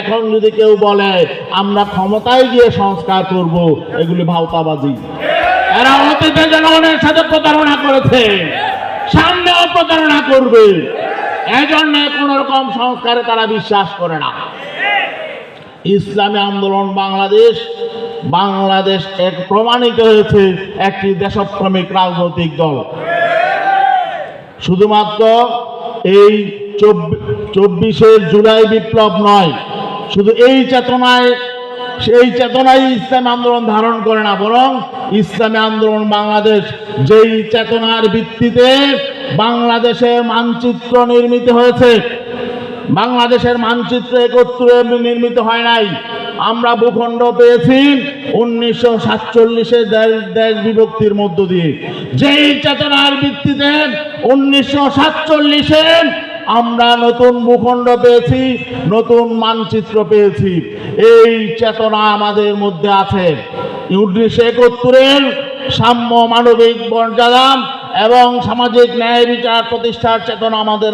এখন যদি কেউ বলে, আমরা ক্ষমতায় গিয়ে সংস্কার করব এগুলি ভাওতাবাজি। এরা অতীতে জনগণের সাথে প্রতারণা করেছে সামনেও প্রতারণা করবে। এজন্য কোন রকম সংস্কারে তারা বিশ্বাস করে না। ইসলামী আন্দোলন বাংলাদেশ বাংলাদেশ এক প্রমাণিত হয়েছে, একটি দেশপ্রেমিক রাজনৈতিক দল। শুধুমাত্র এই চব্বিশের জুলাই বিপ্লব নয় শুধু এই চেতনায় সেই চেতনাই ইসলামী আন্দোলন ধারণ করে না, বরং ইসলামী আন্দোলন বাংলাদেশ যেই চেতনার ভিত্তিতে বাংলাদেশের মানচিত্র নির্মিত হয়েছে, বাংলাদেশের মানচিত্র একত্রে নির্মিত হয় নাই। আমরা ভূখণ্ড পেয়েছি উনিশশো সাতচল্লিশে দেশ বিভক্তির মধ্য দিয়ে। যেই চেতনার ভিত্তিতে উনিশশো সাতচল্লিশে আমরা নতুন ভূখণ্ড পেয়েছি, নতুন মানচিত্র পেয়েছি। এই চেতনা আমাদের মধ্যে আছে। উনিশশো একাত্তরের সাম্য মানবিক মর্যাদা এবং সামাজিক ন্যায় বিচার প্রতিষ্ঠার চেতনা আমাদের